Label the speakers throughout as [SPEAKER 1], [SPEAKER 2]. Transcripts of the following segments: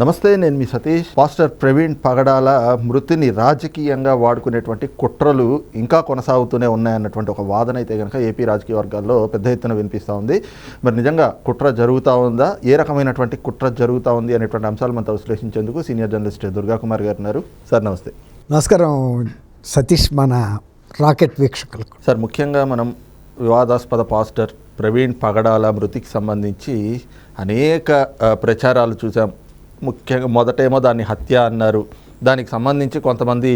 [SPEAKER 1] నమస్తే నేను మీ సతీష్. పాస్టర్ ప్రవీణ్ పగడాల మృతిని రాజకీయంగా వాడుకునేటువంటి కుట్రలు ఇంకా కొనసాగుతూనే ఉన్నాయన్నటువంటి ఒక వాదన అయితే కనుక ఏపీ రాజకీయ వర్గాల్లో పెద్ద ఎత్తున వినిపిస్తూ ఉంది. మరి నిజంగా కుట్ర జరుగుతూ ఉందా? ఏ రకమైనటువంటి కుట్ర జరుగుతూ ఉంది అనేటువంటి అంశాలు మనతో విశ్లేషించేందుకు సీనియర్ జర్నలిస్ట్ దుర్గా కుమార్ గారు ఉన్నారు. సార్ నమస్తే.
[SPEAKER 2] నమస్కారం సతీష్ మన రాకెట్ వీక్షకులకు.
[SPEAKER 1] సార్ ముఖ్యంగా మనం వివాదాస్పద పాస్టర్ ప్రవీణ్ పగడాల మృతికి సంబంధించి అనేక ప్రచారాలు చూసాం. ముఖ్యంగా మొదటేమో దాన్ని హత్య అన్నారు. దానికి సంబంధించి కొంతమంది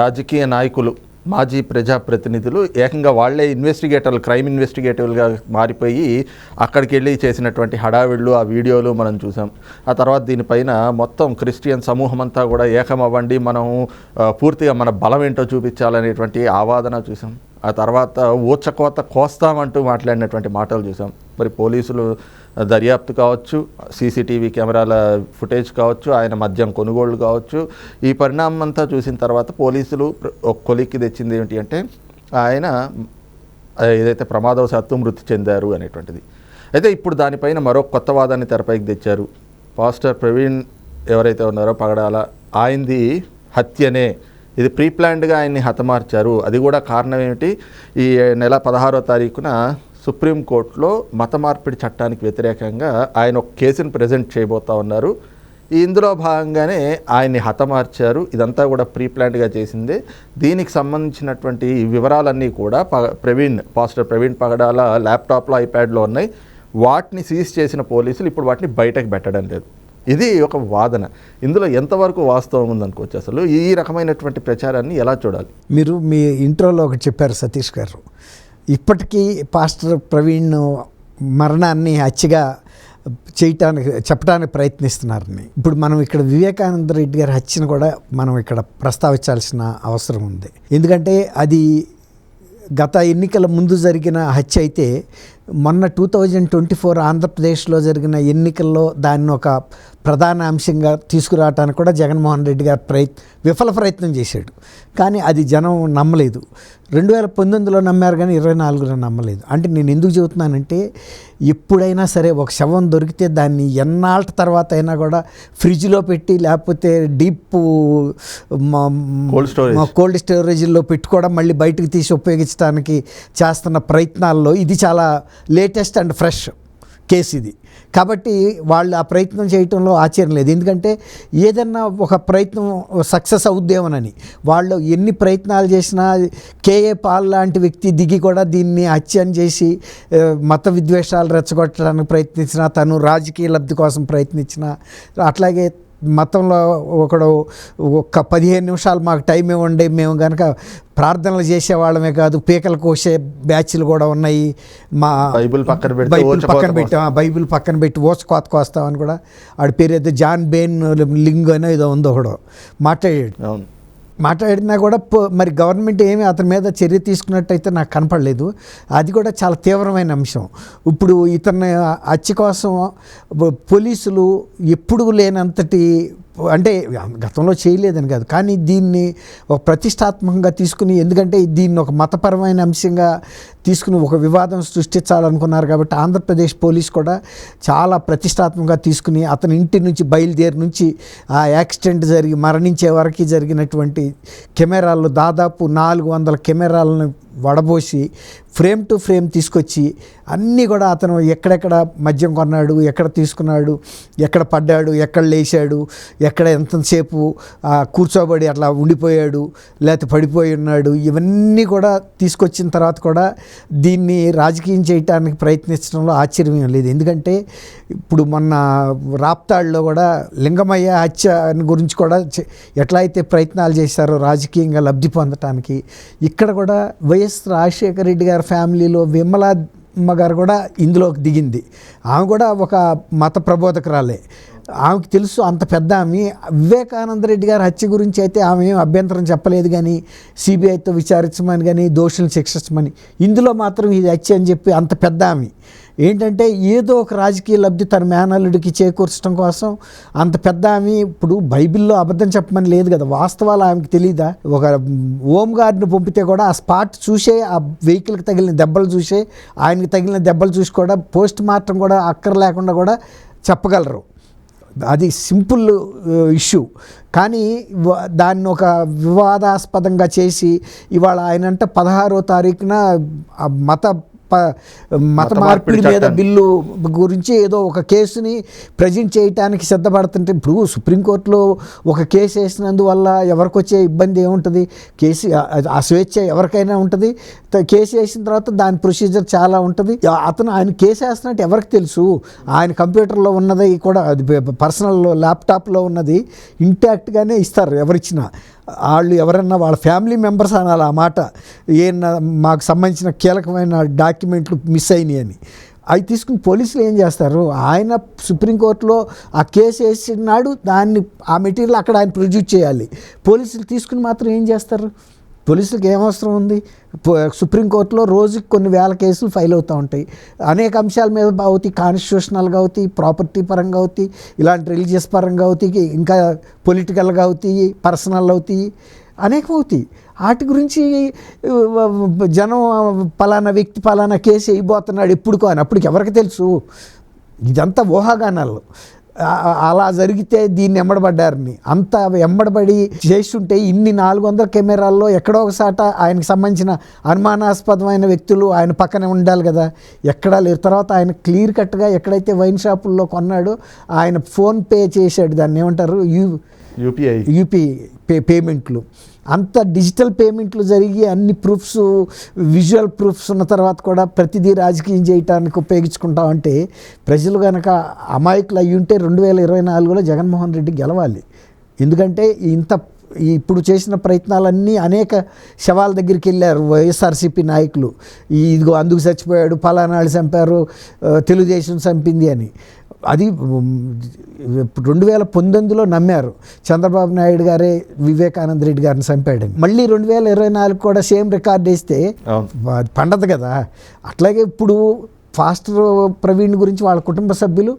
[SPEAKER 1] రాజకీయ నాయకులు మాజీ ప్రజాప్రతినిధులు ఏకంగా వాళ్ళే ఇన్వెస్టిగేటర్లు క్రైమ్ ఇన్వెస్టిగేటివ్గా మారిపోయి అక్కడికి వెళ్ళి చేసినటువంటి హడావిళ్ళు ఆ వీడియోలు మనం చూసాం. ఆ తర్వాత దీనిపైన మొత్తం క్రిస్టియన్ సమూహం అంతా కూడా ఏకమవ్వండి మనం పూర్తిగా మన బలం ఏంటో చూపించాలనేటువంటి ఆవాదన చూసాం. ఆ తర్వాత ఊచకోత కోస్తామంటూ మాట్లాడినటువంటి మాటలు చూసాం. మరి పోలీసులు దర్యాప్తు కావచ్చు సీసీటీవీ కెమెరాల ఫుటేజ్ కావచ్చు ఆయన మద్యం కొనుగోళ్ళు కావచ్చు. ఈ పరిణామం అంతా చూసిన తర్వాత పోలీసులు ఒక కొలిక్కి తెచ్చింది ఏంటి అంటే ఆయన ఏదైతే ప్రమాదవశాత్తు మృతి చెందారు అనేటువంటిది. అయితే ఇప్పుడు దానిపైన మరో కొత్త వాదాన్ని తెరపైకి తెచ్చారు. పాస్టర్ ప్రవీణ్ ఎవరైతే ఉన్నారో పగడాల ఆయనది హత్యనే. ఇది ప్రీ ప్లాన్డ్గా ఆయన్ని హతమార్చారు. అది కూడా కారణం ఏమిటి? ఈ నెల పదహారో తారీఖున సుప్రీంకోర్టులో మత మార్పిడి చట్టానికి వ్యతిరేకంగా ఆయన ఒక కేసును ప్రజెంట్ చేయబోతా ఉన్నారు. ఇందులో భాగంగానే ఆయన్ని హతమార్చారు. ఇదంతా కూడా ప్రీ ప్లాన్డ్గా చేసిందే. దీనికి సంబంధించినటువంటి ఈ వివరాలన్నీ కూడా ప ప్రవీణ్ పాస్టర్ ప్రవీణ్ పగడాల ల్యాప్టాప్లో ఐప్యాడ్లో ఉన్నాయి. వాటిని సీజ్ చేసిన పోలీసులు ఇప్పుడు వాటిని బయటకు పెట్టడం లేదు. ఇది ఒక వాదన. ఇందులో ఎంతవరకు వాస్తవం ఉందనుకోవచ్చు అసలు? ఈ రకమైనటువంటి ప్రచారాన్ని ఎలా చూడాలి?
[SPEAKER 2] మీరు మీ ఇంట్రోలో ఒకటి చెప్పారు సతీష్ గారు. ఇప్పటికీ పాస్టర్ ప్రవీణ్ మరణాన్ని హత్యగా చేయటానికి చెప్పడానికి ప్రయత్నిస్తున్నారని ఇప్పుడు మనం ఇక్కడ వివేకానంద రెడ్డి గారి హత్యను కూడా మనం ఇక్కడ ప్రస్తావించాల్సిన అవసరం ఉంది. ఎందుకంటే అది గత ఎన్నికల ముందు జరిగిన హత్య అయితే మొన్న టూ థౌజండ్ ట్వంటీ ఫోర్ ఆంధ్రప్రదేశ్లో జరిగిన ఎన్నికల్లో దాన్ని ఒక ప్రధాన అంశంగా తీసుకురావడానికి కూడా జగన్మోహన్ రెడ్డి గారు ప్రయత్ విఫల ప్రయత్నం చేశాడు. కానీ అది జనం నమ్మలేదు. రెండు వేల పంతొమ్మిదిలో నమ్మారు కానీ ఇరవై నాలుగులో నమ్మలేదు. అంటే నేను ఎందుకు చెబుతున్నానంటే ఎప్పుడైనా సరే ఒక శవం దొరికితే దాన్ని ఎన్నాళ్ళ తర్వాత అయినా కూడా ఫ్రిడ్జ్లో పెట్టి లేకపోతే డీప్ కోల్డ్ స్టోరేజ్లో పెట్టుకోవడం మళ్ళీ బయటకు తీసి ఉపయోగించడానికి చేస్తున్న ప్రయత్నాల్లో ఇది చాలా లేటెస్ట్ అండ్ ఫ్రెష్ కేసు ఇది. కాబట్టి వాళ్ళు ఆ ప్రయత్నం చేయటంలో ఆశ్చర్యం లేదు. ఎందుకంటే ఏదన్నా ఒక ప్రయత్నం సక్సెస్ అవుద్దేమోనని. వాళ్ళు ఎన్ని ప్రయత్నాలు చేసినా కేఏ పాల్ లాంటి వ్యక్తి దిగి కూడా దీన్ని హత్యం చేసి మత విద్వేషాలు రెచ్చగొట్టడానికి ప్రయత్నించిన తను రాజకీయ లబ్ధి కోసం ప్రయత్నించిన అట్లాగే మతంలో ఒకడు ఒక్క పదిహేను నిమిషాలు మాకు టైం ఇవ్వండి మేము కనుక ప్రార్థనలు చేసేవాళ్ళమే కాదు పీకలు కోసే బ్యాచ్లు కూడా ఉన్నాయి. మా
[SPEAKER 1] బైబిల్ పక్కన పెడితే
[SPEAKER 2] బైబిల్ పక్కన పెట్టి ఆ, బైబిల్ పక్కన పెట్టి ఓచ కోత కోస్తామని కూడా ఆడి పేరు ఏదో జాన్ బేన్ లింగ్ అనో ఏదో ఉందో ఒకడు మాట్లాడాడు.
[SPEAKER 1] అవును.
[SPEAKER 2] మాట్లాడినా కూడా మరి గవర్నమెంట్ ఏమి అతని మీద చర్య తీసుకున్నట్టయితే నాకు కనపడలేదు. అది కూడా చాలా తీవ్రమైన అంశం. ఇప్పుడు ఇతని హత్య కోసం పోలీసులు ఎప్పుడు లేనంతటి అంటే గతంలో చేయలేదని కాదు. కానీ దీన్ని ఒక ప్రతిష్టాత్మకంగా తీసుకుని ఎందుకంటే దీన్ని ఒక మతపరమైన అంశంగా తీసుకుని ఒక వివాదం సృష్టించాలనుకున్నారు కాబట్టి ఆంధ్రప్రదేశ్ పోలీస్ కూడా చాలా ప్రతిష్టాత్మకంగా తీసుకుని అతని ఇంటి నుంచి బయలుదేరి నుంచి ఆ యాక్సిడెంట్ జరిగి మరణించే వరకు జరిగినటువంటి కెమెరాలు దాదాపు నాలుగు వందల కెమెరాలను వడబోసి ఫ్రేమ్ టు ఫ్రేమ్ తీసుకొచ్చి అన్నీ కూడా అతను ఎక్కడెక్కడ మద్యం కొన్నాడు ఎక్కడ తీసుకున్నాడు ఎక్కడ పడ్డాడు ఎక్కడ లేచాడు ఎక్కడ ఎంతసేపు కూర్చోబడి అట్లా ఉండిపోయాడు లేకపోతే పడిపోయి ఉన్నాడు ఇవన్నీ కూడా తీసుకొచ్చిన తర్వాత కూడా దీన్ని రాజకీయం చేయటానికి ప్రయత్నించడంలో ఆశ్చర్యం లేదు. ఎందుకంటే ఇప్పుడు మొన్న రాప్తాడులో కూడా లింగమయ్య హత్య గురించి కూడా ఎట్లా అయితే ప్రయత్నాలు చేశారో రాజకీయంగా లబ్ధి పొందటానికి ఇక్కడ కూడా వైఎస్ రాజశేఖర రెడ్డి గారి ఫ్యామిలీలో విమలా అమ్మ గారు కూడా ఇందులోకి దిగింది. ఆమె కూడా ఒక మత ప్రబోధకురాలే. ఆమెకు తెలుసు అంత పెద్ద ఆమె. వివేకానంద రెడ్డి గారి హత్య గురించి అయితే ఆమె ఏం అభ్యంతరం చెప్పలేదు కానీ సిబిఐతో విచారించమని కానీ దోషులను శిక్షించమని. ఇందులో మాత్రం ఇది హత్య అని చెప్పి అంత పెద్ద ఆమె. ఏంటంటే ఏదో ఒక రాజకీయ లబ్ధి తన మేనల్లుడికి చేకూర్చడం కోసం అంత పెద్ద ఆమె. ఇప్పుడు బైబిల్లో అబద్ధం చెప్పమని లేదు కదా. వాస్తవాలు ఆమెకి తెలియదా ఒక ఓం గారిని పంపితే కూడా ఆ స్పాట్ చూసే ఆ వెహికల్కి తగిలిన దెబ్బలు చూసే ఆయనకి తగిలిన దెబ్బలు చూసి కూడా పోస్ట్ మార్టం కూడా అక్కర లేకుండా కూడా చెప్పగలరు. అది సింపుల్ ఇష్యూ. కానీ వ- దాన్ని ఒక వివాదాస్పదంగా చేసి ఇవాళ ఆయన అంటే పదహారో తారీఖున మత మత
[SPEAKER 1] మార్పిడి
[SPEAKER 2] మీద. బిల్లు గురించి ఏదో ఒక కేసుని ప్రజెంట్ చేయడానికి సిద్ధపడుతుంటే ఇప్పుడు సుప్రీంకోర్టులో ఒక కేసు వేసినందువల్ల ఎవరికి వచ్చే ఇబ్బంది ఏముంటుంది? కేసు ఆ- స్వేచ్ఛ ఎవరికైనా ఉంటుంది. కేసు వేసిన తర్వాత దాని ప్రొసీజర్ చాలా ఉంటుంది. అతను ఆయన కేసు వేస్తున్నట్టు ఎవరికి తెలుసు? ఆయన కంప్యూటర్లో ఉన్నది కూడా అది పర్సనల్ ల్యాప్టాప్లో ఉన్నది. ఇంటాక్ట్గానే ఇస్తారు ఎవరిచ్చినా. వాళ్ళు ఎవరన్నా వాళ్ళ ఫ్యామిలీ మెంబర్స్ అనాలి ఆ మాట. ఏమన్నా మాకు సంబంధించిన కీలకమైన డాక్యుమెంట్లు మిస్ అయినాయి అని. అవి తీసుకుని పోలీసులు ఏం చేస్తారు? ఆయన సుప్రీంకోర్టులో ఆ కేసు వేసినాడు దాన్ని ఆ మెటీరియల్ అక్కడ ఆయన ప్రొడ్యూస్ చేయాలి. పోలీసులు తీసుకుని మాత్రం ఏం చేస్తారు? పోలీసులకు ఏం అవసరం ఉంది? సుప్రీంకోర్టులో రోజుకి కొన్ని వేల కేసులు ఫైల్ అవుతూ ఉంటాయి. అనేక అంశాల మీద అవుతాయి. కాన్స్టిట్యూషనల్గా అవుతాయి ప్రాపర్టీ పరంగా అవుతాయి ఇలాంటి రిలీజియస్ పరంగా అవుతాయి ఇంకా పొలిటికల్గా అవుతాయి పర్సనల్ అవుతాయి. అనేకం అవుతాయి. వాటి గురించి జనం పలానా వ్యక్తి పలానా కేసు వేయబోతున్నాడు ఎప్పుడుకో అని అప్పటికి ఎవరికి తెలుసు? ఇదంతా ఊహాగానాలు. అలా జరిగితే దీన్ని ఎమ్మడబడ్డారని. అంత ఎమ్మడబడి చేస్తుంటే ఇన్ని నాలుగు వందల కెమెరాల్లో ఎక్కడో ఒకసాట ఆయనకు సంబంధించిన అనుమానాస్పదమైన వ్యక్తులు ఆయన పక్కనే ఉండాలి కదా. ఎక్కడా లేరు. తర్వాత ఆయన క్లియర్ కట్గా ఎక్కడైతే వైన్ షాపుల్లో కొన్నాడో ఆయన ఫోన్ పే చేశాడు దాన్ని ఏమంటారు? You
[SPEAKER 1] UPI.
[SPEAKER 2] యూపీ పే పేమెంట్లు. అంత డిజిటల్ పేమెంట్లు జరిగి అన్ని ప్రూఫ్స్ విజువల్ ప్రూఫ్స్ ఉన్న తర్వాత కూడా ప్రతిదీ రాజకీయం చేయటానికి ఉపయోగించుకుంటామంటే ప్రజలు కనుక అమాయకులు అయ్యి ఉంటే రెండు వేల ఇరవై నాలుగులో జగన్మోహన్ రెడ్డి గెలవాలి. ఎందుకంటే ఇంత ఇప్పుడు చేసిన ప్రయత్నాలన్నీ అనేక శవాల దగ్గరికి వెళ్ళారు వైఎస్ఆర్సీపీ నాయకులు. ఇదిగో అందుకు చచ్చిపోయాడు ఫలానాళ్ళు చంపారు తెలుగుదేశం చంపింది అని. అది రెండు వేల పంతొమ్మిదిలో నమ్మారు. చంద్రబాబు నాయుడు గారే వివేకానంద రెడ్డి గారిని చంపాడని. మళ్ళీ రెండు వేల ఇరవై నాలుగు కూడా సేమ్ రికార్డ్ వేస్తే పండదు కదా. అట్లాగే ఇప్పుడు ఫాస్టర్ ప్రవీణ్ గురించి వాళ్ళ కుటుంబ సభ్యులు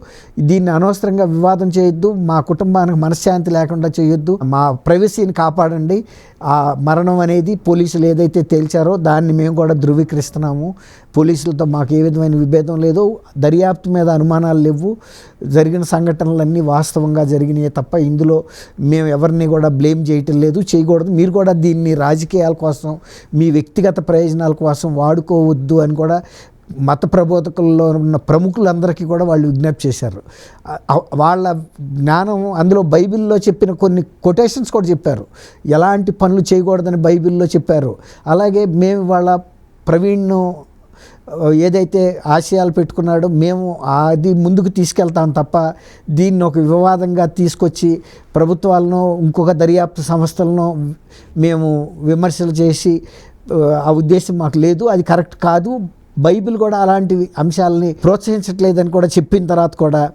[SPEAKER 2] దీన్ని అనవసరంగా వివాదం చేయొద్దు మా కుటుంబానికి మనశ్శాంతి లేకుండా చేయొద్దు మా ప్రైవసీని కాపాడండి. ఆ మరణం అనేది పోలీసులు ఏదైతే తేల్చారో దాన్ని మేము కూడా ధృవీకరిస్తున్నాము. పోలీసులతో మాకు ఏ విధమైన విభేదం లేదు దర్యాప్తు మీద అనుమానాలు లేవు. జరిగిన సంఘటనలన్నీ వాస్తవంగా జరిగినాయి తప్ప ఇందులో మేము ఎవరిని కూడా బ్లేమ్ చేయటం లేదు చేయకూడదు. మీరు కూడా దీన్ని రాజకీయాల కోసం మీ వ్యక్తిగత ప్రయోజనాల కోసం వాడుకోవద్దు అని కూడా మత ప్రబోధకుల్లో ఉన్న ప్రముఖులందరికీ కూడా వాళ్ళు విజ్ఞప్తి చేశారు. వాళ్ళ జ్ఞానం అందులో బైబిల్లో చెప్పిన కొన్ని కొటేషన్స్ కూడా చెప్పారు. ఎలాంటి పనులు చేయకూడదని బైబిల్లో చెప్పారు. అలాగే మేము వాళ్ళ ప్రవీణ్ను ఏదైతే ఆశయాలు పెట్టుకున్నాడో మేము అది ముందుకు తీసుకెళ్తాం తప్ప దీన్ని ఒక వివాదంగా తీసుకొచ్చి ప్రభుత్వాలను ఇంకొక దర్యాప్తు సంస్థలను మేము విమర్శలు చేసి ఆ ఉద్దేశం మాకు లేదు. అది కరెక్ట్ కాదు. బైబిల్ కూడా అలాంటి అంశాలని ప్రోత్సహించట్లేదని కూడా చెప్పిన తర్వాత కూడా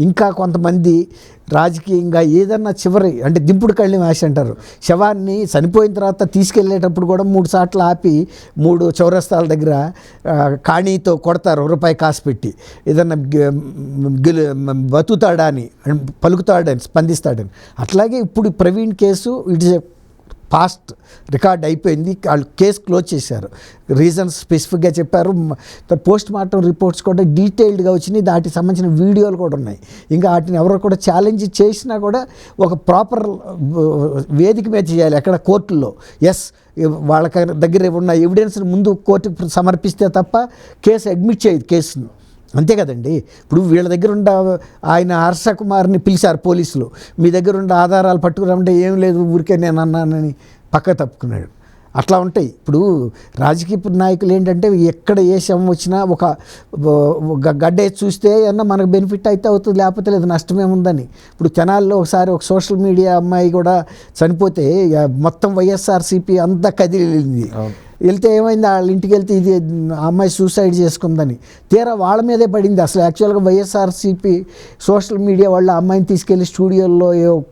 [SPEAKER 2] ఇంకా కొంతమంది రాజకీయంగా ఏదన్నా చివరి అంటే దింపుడు కళ్ళి మ్యాష్ అంటారు. శవాన్ని చనిపోయిన తర్వాత తీసుకెళ్ళేటప్పుడు కూడా మూడు సార్లు ఆపి మూడు చౌరస్తాల దగ్గర కాణీతో కొడతారు రూపాయి కాసు పెట్టి. ఏదన్నా గె- గెలు బతుకుతాడా అని పలుకుతాడని స్పందిస్తాడని అట్లాగే ఇప్పుడు Praveen case it's past record అయిపోయింది. వాళ్ళు కేసు క్లోజ్ చేశారు. రీజన్స్ స్పెసిఫిక్గా చెప్పారు. పోస్ట్ మార్టం రిపోర్ట్స్ కూడా డీటెయిల్డ్గా వచ్చినాయి. దాటికి సంబంధించిన వీడియోలు కూడా ఉన్నాయి. ఇంకా వాటిని ఎవరు కూడా ఛాలెంజ్ చేసినా కూడా ఒక ప్రాపర్ వేదిక మీద చేయాలి. ఎక్కడ కోర్టుల్లో? ఎస్ వాళ్ళ దగ్గర ఉన్న ఎవిడెన్స్ని ముందు కోర్టుకు సమర్పిస్తే తప్ప కేసు అడ్మిట్ చేయదు కేసును. అంతే కదండి. ఇప్పుడు వీళ్ళ దగ్గర ఉండ ఆయన హర్ష కుమార్ని పిలిచారు పోలీసులు. మీ దగ్గర ఉండే ఆధారాలు పట్టుకురామంటే ఏం లేదు ఊరికే నేను అన్నానని పక్క తప్పుకున్నాడు. అట్లా ఉంటాయి. ఇప్పుడు రాజకీయ నాయకులు ఏంటంటే ఎక్కడ ఏ శవం వచ్చినా ఒక గడ్డ చూస్తే అన్న మనకు బెనిఫిట్ అయితే అవుతుంది లేకపోతే లేదు నష్టమేముందని ఇప్పుడు తెనాల్లో ఒకసారి ఒక సోషల్ మీడియా అమ్మాయి కూడా చనిపోతే మొత్తం వైఎస్ఆర్సీపీ అంతా కదిలింది. వెళ్తే ఏమైంది? వాళ్ళ ఇంటికి వెళ్తే ఇది అమ్మాయి సూసైడ్ చేసుకుందని. తీరా వాళ్ళ మీదే పడింది. అసలు యాక్చువల్గా వైఎస్ఆర్సీపీ సోషల్ మీడియా వాళ్ళు అమ్మాయిని తీసుకెళ్ళి స్టూడియోల్లో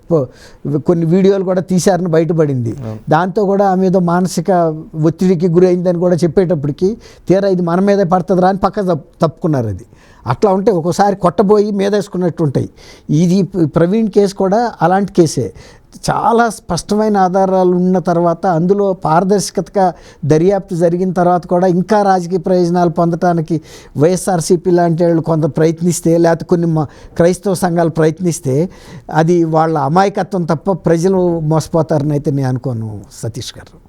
[SPEAKER 2] కొన్ని వీడియోలు కూడా తీశారని బయటపడింది. దాంతో కూడా ఆమె ఏదో మానసిక ఒత్తిడికి గురైందని కూడా చెప్పేటప్పటికి తీరా ఇది మన మీదే పడుతుందిరా అని పక్క తప్పు తప్పుకున్నారు అది. అట్లా ఉంటే ఒక్కోసారి కొట్టబోయి మీదేసుకున్నట్టు ఉంటాయి. ఇది ప్ర- ప్రవీణ్ కేసు కూడా అలాంటి కేసే. చాలా స్పష్టమైన ఆధారాలు ఉన్న తర్వాత అందులో పారదర్శకతగా దర్యాప్తు జరిగిన తర్వాత కూడా ఇంకా రాజకీయ ప్రయోజనాలు పొందడానికి వైఎస్ఆర్సీపీ లాంటి వాళ్ళు కొంత ప్రయత్నిస్తే లేకపోతే కొన్ని మ- క్రైస్తవ సంఘాలు ప్రయత్నిస్తే అది వాళ్ళ అమాయకత్వం తప్ప ప్రజలు మోసపోతారని అయితే నేను అనుకోను సతీష్ గారు.